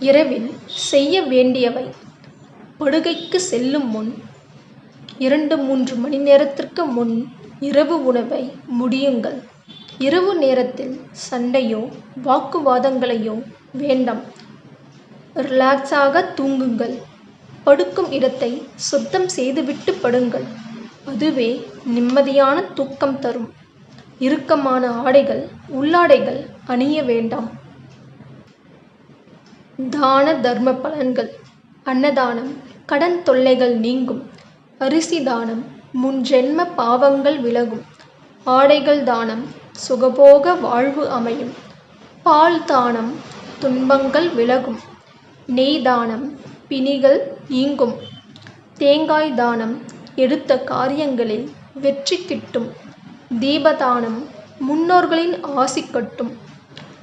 இரவில் செய்ய வேண்டியவை. படுக்கைக்கு செல்லும் முன் இரண்டு மூன்று மணி நேரத்திற்கு முன் இரவு உணவை முடியுங்கள். இரவு நேரத்தில் சண்டையோ வாக்குவாதங்களையோ வேண்டாம். ரிலாக்ஸாக தூங்குங்கள். படுக்கும் இடத்தை சுத்தம் செய்துவிட்டு படுங்கள். அதுவே நிம்மதியான தூக்கம் தரும். இறுக்கமான ஆடைகள் உள்ளாடைகள் அணிய வேண்டாம். தான தர்ம பலன்கள் அன்னதானம் கடன் தொல்லைகள் நீங்கும். அரிசி தானம் முன் ஜென்ம பாவங்கள் விலகும். ஆடைகள் தானம் சுகபோக வாழ்வு அமையும். பால் தானம் துன்பங்கள் விலகும். நெய் தானம் பிணிகள் நீங்கும். தேங்காய் தானம் எடுத்த காரியங்களில் வெற்றி கிட்டும். தீபதானம் முன்னோர்களின் ஆசி கட்டும்.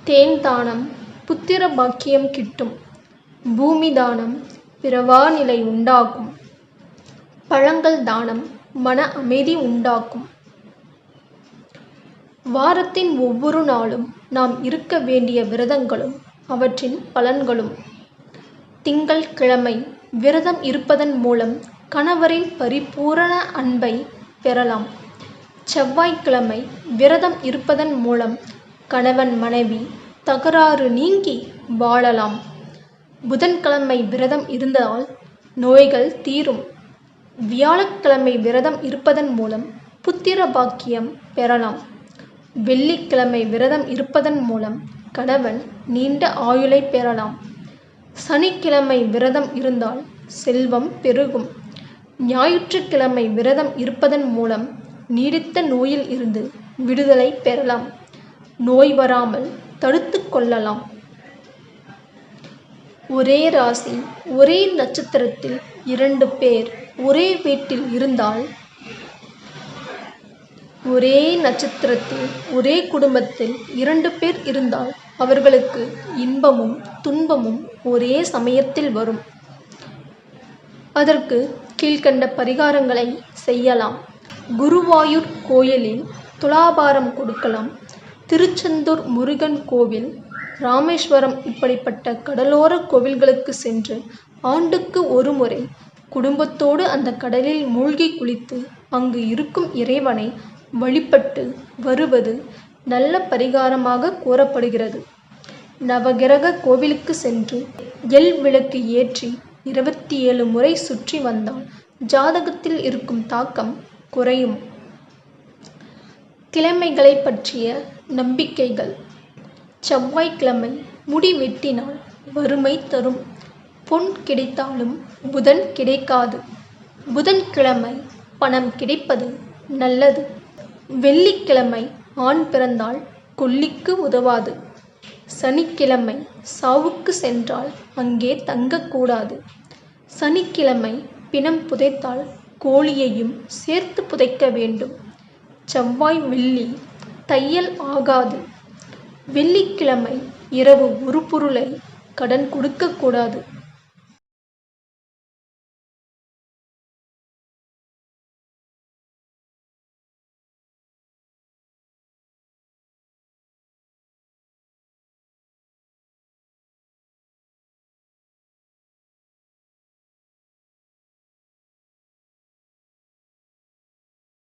தேன் தானம் புத்திர பாக்கியம் கிட்டும். பூமி தானம் பிறவா நிலை உண்டாகும். பழங்கள் தானம் மன அமைதி உண்டாக்கும் வாரத்தின் ஒவ்வொரு நாளும் நாம் இருக்க வேண்டிய விரதங்களும் அவற்றின் பலன்களும். திங்கள் கிழமை விரதம் இருப்பதன் மூலம் கணவரின் பரிபூரண அன்பை பெறலாம். செவ்வாய்க்கிழமை விரதம் இருப்பதன் மூலம் கணவன் மனைவி தகராறு நீங்கி வாழலாம். புதன்கிழமை விரதம் இருந்தால் நோய்கள் தீரும். வியாழக்கிழமை விரதம் இருப்பதன் மூலம் புத்திர பாக்கியம் பெறலாம். வெள்ளிக்கிழமை விரதம் இருப்பதன் மூலம் கணவன் நீண்ட ஆயுளை பெறலாம். சனிக்கிழமை விரதம் இருந்தால் செல்வம் பெருகும். ஞாயிற்றுக்கிழமை விரதம் இருப்பதன் மூலம் நீடித்த நோயில் இருந்து விடுதலை பெறலாம். நோய் வராமல் தடுத்து கொள்ளலாம். ஒரே ராசி ஒரே நட்சத்திரத்தில் இரண்டு பேர் ஒரே வீட்டில் இருந்தால் ஒரே நட்சத்திரத்தில் ஒரே குடும்பத்தில் இரண்டு பேர் இருந்தால் அவர்களுக்கு இன்பமும் துன்பமும் ஒரே சமயத்தில் வரும். அதற்கு கீழ்கண்ட பரிகாரங்களை செய்யலாம். குருவாயூர் கோயிலில் துலாபாரம் கொடுக்கலாம். திருச்செந்தூர் முருகன் கோவில் ராமேஸ்வரம் இப்படிப்பட்ட கடலோர கோவில்களுக்கு சென்று ஆண்டுக்கு ஒரு முறை குடும்பத்தோடு அந்த கடலில் மூழ்கி குளித்து அங்கு இருக்கும் இறைவனை வழிபட்டு வருவது நல்ல பரிகாரமாக கூறப்படுகிறது. நவகிரக கோவிலுக்கு சென்று எல் விளக்கு ஏற்றி இருபத்தி ஏழு முறை சுற்றி வந்தால் ஜாதகத்தில் இருக்கும் தாக்கம் குறையும். கிழமைகளை பற்றிய நம்பிக்கைகள். செவ்வாய்க்கிழமை முடி வெட்டினால் வறுமை தரும். பொன் கிடைத்தாலும் புதன் கிடைக்காது. புதன்கிழமை பணம் கிடைப்பது நல்லது. வெள்ளிக்கிழமை ஆண் பிறந்தால் கொல்லிக்கு உதவாது. சனிக்கிழமை சாவுக்கு சென்றால் அங்கே தங்கக்கூடாது. சனிக்கிழமை பிணம் புதைத்தால் கோழியையும் சேர்த்து புதைக்க வேண்டும். செவ்வாய் வெள்ளி தையல் ஆகாது. வெள்ளிக்கிழமை இரவு ஒரு பொருளை கடன் கொடுக்கக்கூடாது